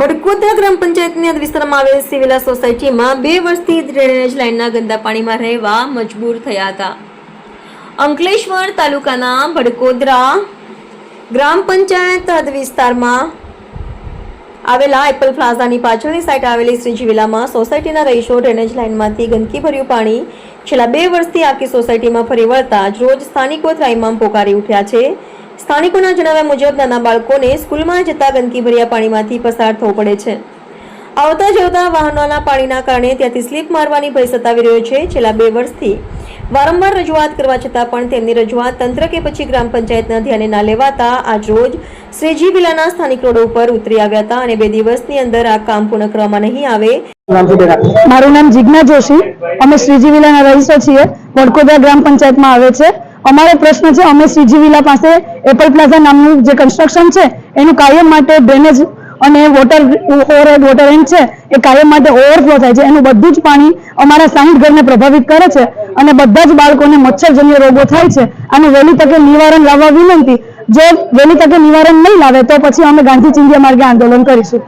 ભડકોદરા ગ્રામ પંચાયતની વિસ્તારમાં આવેલ સિવિલા સોસાયટીમાં બે વર્ષથી ડ્રેનેજ લાઇનના ગંદા પાણીમાં રહેવા મજબૂર થયા હતા. અંકલેશ્વર તાલુકાના ભડકોદરા ગ્રામ પંચાયત વિસ્તારમાં આવેલા એપલ પ્લાઝાની પાછળની સાઈડ આવેલી શ્રીજી વિલામાં સોસાયટીના રહીશો ડ્રેનેજ લાઇનમાંથી ગંદકી ભર્યું પાણી છેલ્લા બે વર્ષથી આખી સોસાયટીમાં ફરી વળતા જ રોજ સ્થાનિકો ત્રાઈમામ પોકારી ઉઠ્યા છે. સ્થાનિકોના જણાવ્યા મુજબ નાના બાળકોને સ્કૂલમાં જતા ગંદકી ભર્યા પાણીમાંથી પસાર થવું પડે છે. આવતા જતા વાહનોના પાણીના કારણે ત્યાંથી સ્લીપ મારવાની ભય સતાવી રહ્યો છે. છેલ્લા બે વર્ષથી વારંવાર રજૂઆત કરવા છતાં પણ તેમની રજૂઆત તંત્ર કે પછી ગ્રામ પંચાયતના ધ્યાને ના લેવાતા આજ રોજ શ્રીજી વિલાના સ્થાનિક રોડ ઉપર ઉતરી આવ્યા હતા અને બે દિવસની અંદર આ કામ પૂર્ણ કરવામાં નહીં આવે. મારું નામ જિજ્ઞા જોશી. અમે શ્રીજી વિલાના રહીશો છીએ. વડકોદરા ગ્રામ પંચાયતમાં આવે છે. અમારો પ્રશ્ન છે અમે શ્રીજી વિલા પાસે એપલ પ્લાઝા નામનું જે કન્સ્ટ્રક્શન છે એનું કાયમ માટે ડ્રેનેજ અને વોટર ઓવરહેડ વોટર એન્ડ છે એ કાયમ માટે ઓવરફ્લો થાય છે. એનું બધું જ પાણી અમારા સાહીઠ ઘરને પ્રભાવિત કરે છે અને બધા જ બાળકોને મચ્છરજન્ય રોગો થાય છે. આનું વહેલી તકે નિવારણ લાવવા વિનંતી. જો વહેલી તકે નિવારણ નહીં લાવે તો પછી અમે ગાંધી ચિંધિયા માર્ગે આંદોલન કરીશું.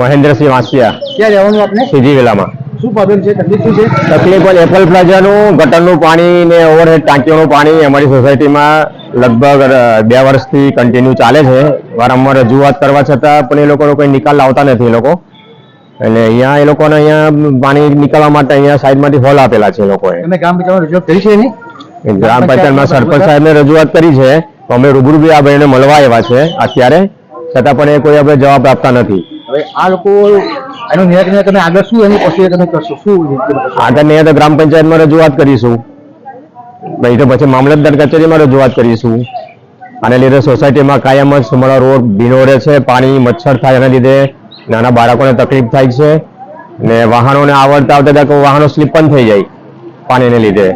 મહેન્દ્રસિંહ વાંસિયા. ક્યાં રહેવાનું આપણે સીધી વેલામાં શું પ્રોબ્લેમ છે? તકલીફ શું છે? તકલીફ પણ એપલ પ્લાઝાનું ગટરનું પાણી ને ઓવરહેડ ટાંકીઓનું પાણી અમારી સોસાયટીમાં લગભગ બે વર્ષથી કન્ટિન્યુ ચાલે છે. વારંવાર રજૂઆત કરવા છતાં પણ એ લોકોનો કોઈ નિકાલ લાવતા નથી એ લોકો. અને અહીંયા એ લોકોને અહીંયા પાણી નીકળવા માટે અહીંયા સાઈડમાંથી હોલ આપેલા છે એ લોકોએ. તમે ગ્રામ પંચાયતમાં રજૂઆત કરી છે એની? ગ્રામ પંચાયતમાં સરપંચ સાહેબને રજૂઆત કરી છે. તો અમે રૂબરૂ બી આ ભાઈને મળવા આવ્યા છે અત્યારે. છતાં પણ એ કોઈ આપણે જવાબ આપતા નથી. હવે આ લોકો એનું નિરાકરણ તમે આગળ શું એની પ્રક્રિયા તમે કરશો? શું આગળ નહીં તો ગ્રામ પંચાયતમાં રજૂઆત કરીશું. નહીં તો પછી મામલતદાર કચેરીમાં રજૂઆત કરીશું. આને લીધે સોસાયટીમાં કાયમ જ સુમળા રોડ ભીનો રહે છે, પાણી મચ્છર થાય એના લીધે નાના બાળકોને તકલીફ થાય છે ને વાહનોને આવડતા આવતા વાહનો સ્લીપ પણ થઈ જાય પાણીને લીધે.